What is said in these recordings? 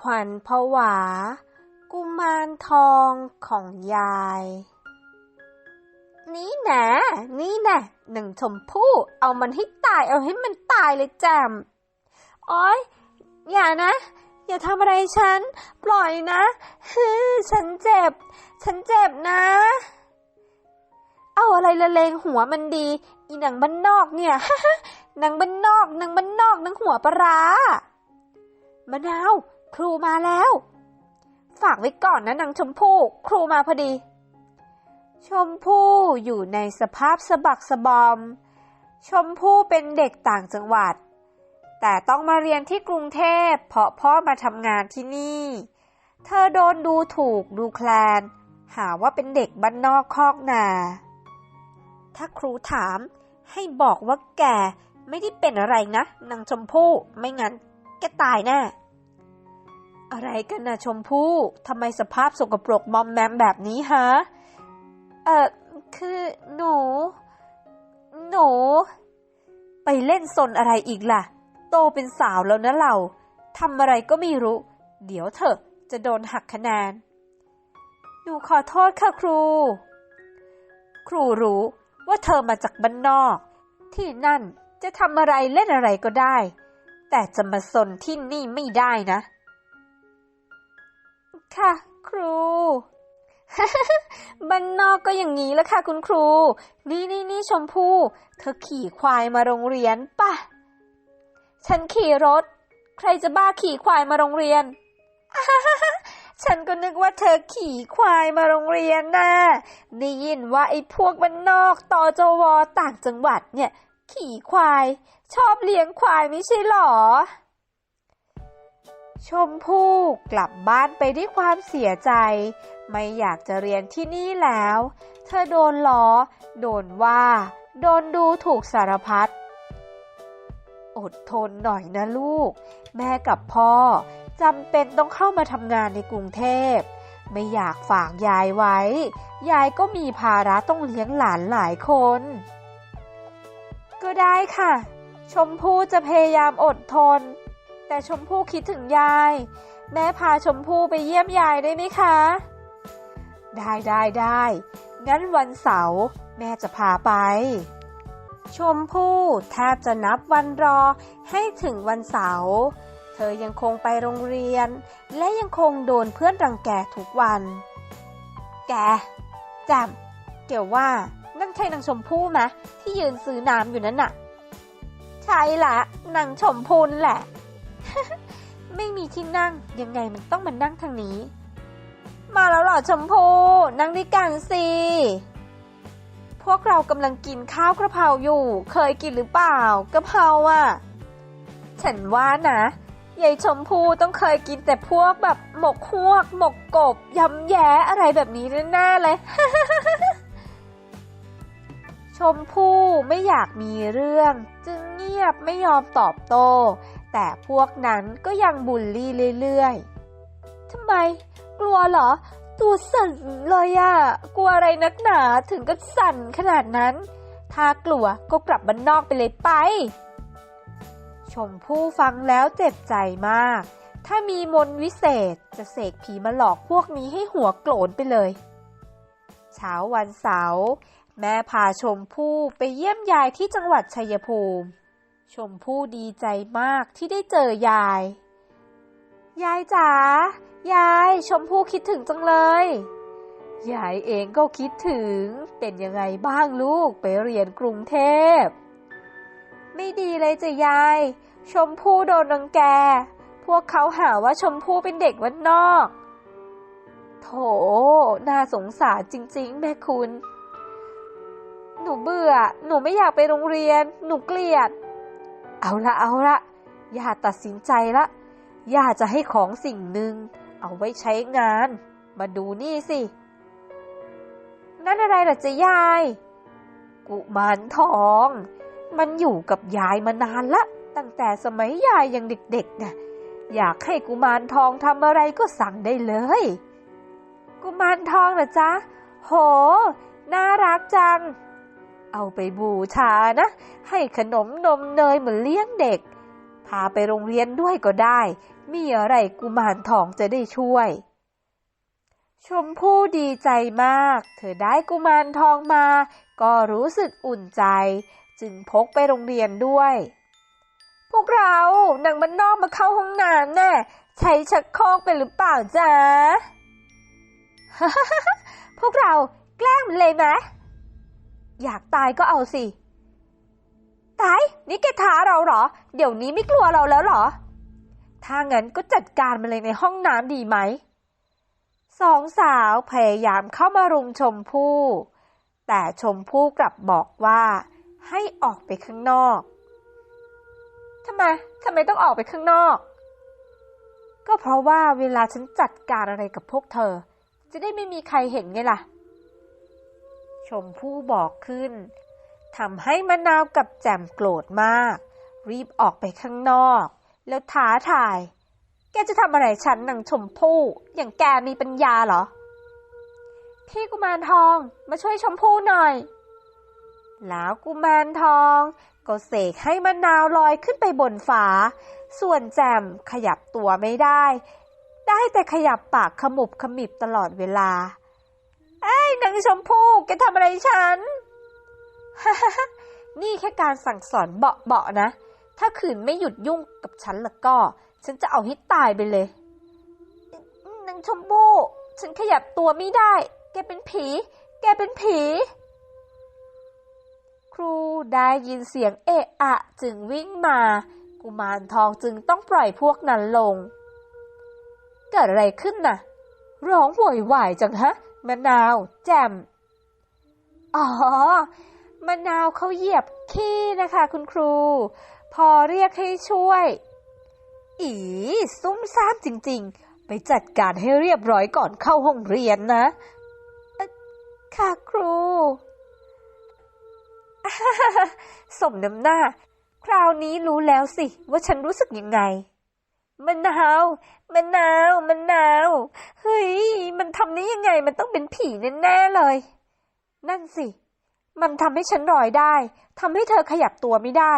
ขวัญผวา กุมารทองของยาย นี่นะ นี่นะหนึ่งชมพู่เอามันให้ตายเอาให้มันตายเลยแจมโอ๊ยอย่านะ อย่าทำอะไรฉัน ปล่อยนะฮึฉันเจ็บ ฉันเจ็บนะ เอาอะไรละเลงหัวมันดี อีหนังบ้านนอกเนี่ยหนังบ้านนอกหนังบ้านนอกหนังหัวปลาร้ามะนาว ครูมาแล้ว ฝากไว้ก่อนนะนางชมพู่ ครูมาพอดี ชมพู่อยู่ในสภาพสะบักสะบอม ชมพู่เป็นเด็กต่างจังหวัด แต่ต้องมาเรียนที่กรุงเทพเพราะพ่อมาทำงานที่นี่ เธอโดนดูถูกดูแคลน หาว่าเป็นเด็กบ้านนอกคอกนา ถ้าครูถามให้บอกว่าแกไม่ได้เป็นอะไรนะนางชมพู่ไม่งั้นแกตายแน่ อะไรกันนะชมพู่ทำไมสภาพสกปรกมอมแมมแบบนี้ฮะ เออคือหนู หนู ไปเล่นซนอะไรอีกล่ะ โตเป็นสาวแล้วนะเราทำอะไรก็ไม่รู้ เดี๋ยวเถอะจะโดนหักคะแนน หนูขอโทษค่ะครู ครูรู้ว่าเธอมาจากบ้านนอก ที่นั่นจะทำอะไรเล่นอะไรก็ได้ แต่จะมาสนที่นี่ไม่ได้นะ ค่ะ ครูบ้านนอกก็อย่างนี้แหละค่ะ คุณครู นี่นี่นี่ชมพู่เธอขี่ควายมาโรงเรียนป่ะ ฉันขี่รถ ใครจะบ้าขี่ควายมาโรงเรียน ฉันก็นึกว่าเธอขี่ควายมาโรงเรียนนะ่ะได้ยินว่าไอ้พวกบ้านนอกตอจวต่างจังหวัดเนี่ย ขี่ควาย ชอบเลี้ยงควายไม่ใช่หรอ ชมพู่กลับบ้านไปด้วยความเสียใจ ไม่อยากจะเรียนที่นี่แล้ว เธอโดนล้อ โดนว่า โดนดูถูกสารพัด อดทนหน่อยนะลูก แม่กับพ่อจำเป็นต้องเข้ามาทำงานในกรุงเทพ ไม่อยากฝากยายไว้ ยายก็มีภาระต้องเลี้ยงหลานหลายคน ก็ได้ค่ะ ชมพู่จะพยายามอดทน แต่ชมพู่คิดถึงยาย แม่พาชมพู่ไปเยี่ยมยายได้ไหมคะ ได้ได้ได้งั้นวันเสาร์แม่จะพาไป ชมพู่แทบจะนับวันรอให้ถึงวันเสาร์เธอยังคงไปโรงเรียน และยังคงโดนเพื่อนรังแกทุกวัน แกจำเกี่ยวว่านั่นใช่นางชมพู่ไหมที่ยืนซื้อน้ำอยู่นั่นน่ะ ใช่ละนางชมพูนแหละ ไม่มีที่นั่งยังไงมันต้องมานั่งทางนี้ มาแล้วหรอชมพูนั่งด้วยกันสิพวกเรากำลังกินข้าวกระเพราอยู่ เคยกินหรือเปล่ากระเพราอะ ฉันว่านะยายชมพูต้องเคยกินแต่พวกแบบหมกฮวก หมกกบยำแย้อะไรแบบนี้แน่ๆเลย ชมพู่ไม่อยากมีเรื่อง จึงเงียบไม่ยอมตอบโต้ แต่พวกนั้นก็ยังบูลลี่เรื่อยๆทำไม กลัวเหรอ ตัวสั่นเลยอะกลัวอะไรนักหนาถึงก็สั่นขนาดนั้น ถ้ากลัวก็กลับบ้านนอกไปเลยไป ชมพู่ฟังแล้วเจ็บใจมาก ถ้ามีมนวิเศษจะเสกผีมาหลอกพวกนี้ให้หัวโกรนไปเลย เช้าวันเสาร์ แม่พาชมพู่ไปเยี่ยมยายที่จังหวัดชัยภูมิ ชมพู่ดีใจมากที่ได้เจอยาย ยายจ๋ายายชมพู่คิดถึงจังเลย ยายเองก็คิดถึง เป็นยังไงบ้างลูกไปเรียนกรุงเทพ ไม่ดีเลยจ้ะยาย ชมพู่โดนรังแก พวกเขาหาว่าชมพู่เป็นเด็กวันนอก โถ น่าสงสารจริง ๆ แม่คุณ หนูเบื่อ หนูไม่อยากไปโรงเรียน หนูเกลียด เอาละเอาละย่าตัดสินใจละย่าจะให้ของสิ่งหนึ่ง เอาไว้ใช้งาน มาดูนี่สิ นั่นอะไรล่ะจ๊ะยาย กุมารทอง มันอยู่กับยายมานานละ ตั้งแต่สมัยยายยังเด็กๆนะอยากให้กุมารทองทำอะไรก็สั่งได้เลย กุมารทองเหรอจ๊ะ โห น่ารักจัง เอาไปบูชานะ ให้ขนมนมเนยเหมือนเลี้ยงเด็ก พาไปโรงเรียนด้วยก็ได้ มีอะไรกุมารทองจะได้ช่วย ชมพู่ดีใจมาก เธอได้กุมารทองมา ก็รู้สึกอุ่นใจ จึงพกไปโรงเรียนด้วย พวกเราหนังมันนอกมาเข้าห้องน้ำแน่ใช้ชักโครกไปหรือเปล่าจ๊ะ พวกเราแกล้งมันเลยไหม อยากตายก็เอาสิ ตาย นี่แกท้าเราเหรอ เดี๋ยวนี้ไม่กลัวเราแล้วเหรอ ถ้างั้นก็จัดการมันเลยในห้องน้ำดีไหม สองสาวพยายามเข้ามารุมชมพู่ แต่ชมพู่กลับบอกว่าให้ออกไปข้างนอกทำไมทำไมต้องออกไปข้างนอก ก็เพราะว่าเวลาฉันจัดการอะไรกับพวกเธอ จะได้ไม่มีใครเห็นไงล่ะ ชมพู่บอกขึ้นทำให้มะนาวกับแจ่มโกรธมาก รีบออกไปข้างนอก แล้วท้าทาย แกจะทำอะไรฉันนางชมพู่อย่างแกมีปัญญาเหรอ พี่กุมารทองมาช่วยชมพู่หน่อย แล้วกุมารทอง ก็เสกให้มะนาวลอยขึ้นไปบนฝา ส่วนแจมขยับตัวไม่ได้ ได้แต่ขยับปากขมุบขมิบตลอดเวลา เอ้ยนางชมพู่แกทำอะไรฉัน นี่แค่การสั่งสอนเบาๆนะ ถ้าขืนไม่หยุดยุ่งกับฉันแล้วก็ ฉันจะเอาให้ตายไปเลยนางชมพู่ฉันขยับตัวไม่ได้ แกเป็นผี แกเป็นผี ครูได้ยินเสียงเอะอะจึงวิ่งมา กุมารทองจึงต้องปล่อยพวกนั้นลง เกิดอะไรขึ้นน่ะ ร้องโวยวายจังฮะ มะนาวแจ่ม อ๋อ มะนาวเขาเหยียบขี้นะคะคุณครู พอเรียกให้ช่วย อีซุ่มซ่ามจริง ๆ ไปจัดการให้เรียบร้อยก่อนเข้าห้องเรียนนะค่ะครู สมน้ำหน้า คราวนี้รู้แล้วสิว่าฉันรู้สึกยังไง มะนาวมะนาวมะนาวเฮ้ยมันทำได้ยังไงมันต้องเป็นผีแน่ๆเลย นั่นสิ มันทำให้ฉันลอยได้ทำให้เธอขยับตัวไม่ได้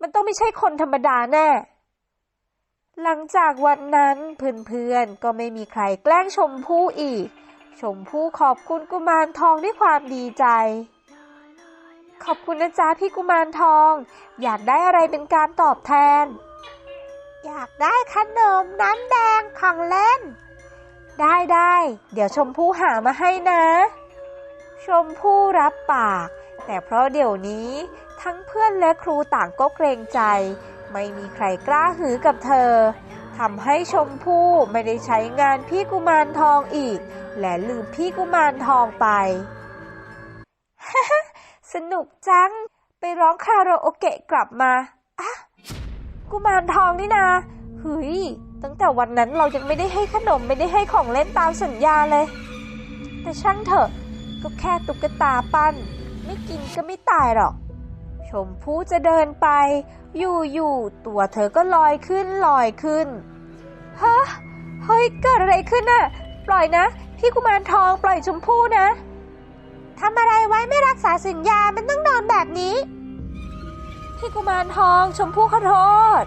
มันต้องไม่ใช่คนธรรมดาแน่ หลังจากวันนั้นเพื่อนๆก็ไม่มีใครแกล้งชมพู่อีก ชมพู่ขอบคุณกุมารทองด้วยความดีใจขอบคุณนะจ๊ะพี่กุมารทอง อยากได้อะไรเป็นการตอบแทน อยากได้ขนมน้ำแดงของเล่น ได้ได้เดี๋ยวชมพู่หามาให้นะ ชมพู่รับปาก แต่เพราะเดี๋ยวนี้ทั้งเพื่อนและครูต่างก็เกรงใจ ไม่มีใครกล้าหือกับเธอทำให้ชมพู่ไม่ได้ใช้งานพี่กุมารทองอีก และลืมพี่กุมารทองไป สนุกจัง ไปร้องคาราโอเกะกลับมา กุมารทองนี่นาเฮ้ยตั้งแต่วันนั้นเรายังไม่ได้ให้ขนมไม่ได้ให้ของเล่นตามสัญญาเลย แต่ช่างเถอะก็แค่ตุ๊กตาปั้น ไม่กินก็ไม่ตายหรอก ชมพู่จะเดินไป อยู่ๆตัวเธอก็ลอยขึ้นลอยขึ้นฮะเฮ้ยเกิดอะไรขึ้นน่ะ ปล่อยนะ พี่กุมารทองปล่อยชมพู่นะทำอะไรไว้ไม่รักษาสัญญา มันต้องโดนแบบนี้ พี่กุมารทองชมพู่ขอโทษ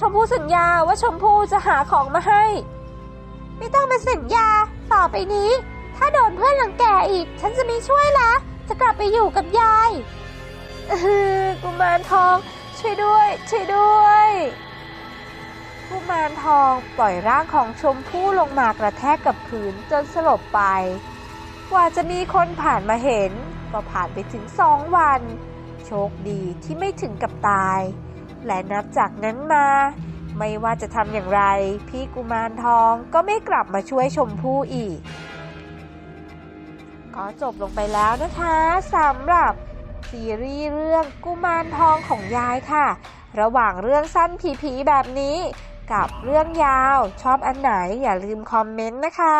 ชมพู่สัญญาว่าชมพู่จะหาของมาให้ ไม่ต้องมาสัญญาต่อไปนี้ ถ้าโดนเพื่อนรังแกอีก ฉันจะไม่ช่วยละจะกลับไปอยู่กับยายเออกุมารทอง ช่วยด้วย ช่วยด้วยกุมารทองปล่อยร่างของชมพู่ลงมากระแทกกับพื้นจนสลบไป กว่าจะมีคนผ่านมาเห็น ก็ผ่านไปถึงสองวัน โชคดีที่ไม่ถึงกับตาย และนับจากนั้นมา ไม่ว่าจะทำอย่างไร พี่กุมารทองก็ไม่กลับมาช่วยชมพู่อีก ก็จบลงไปแล้วนะคะสำหรับซีรีส์เรื่องกุมารทองของยายค่ะ ระหว่างเรื่องสั้นผีๆแบบนี้ กับเรื่องยาวชอบอันไหนอย่าลืมคอมเมนต์นะคะ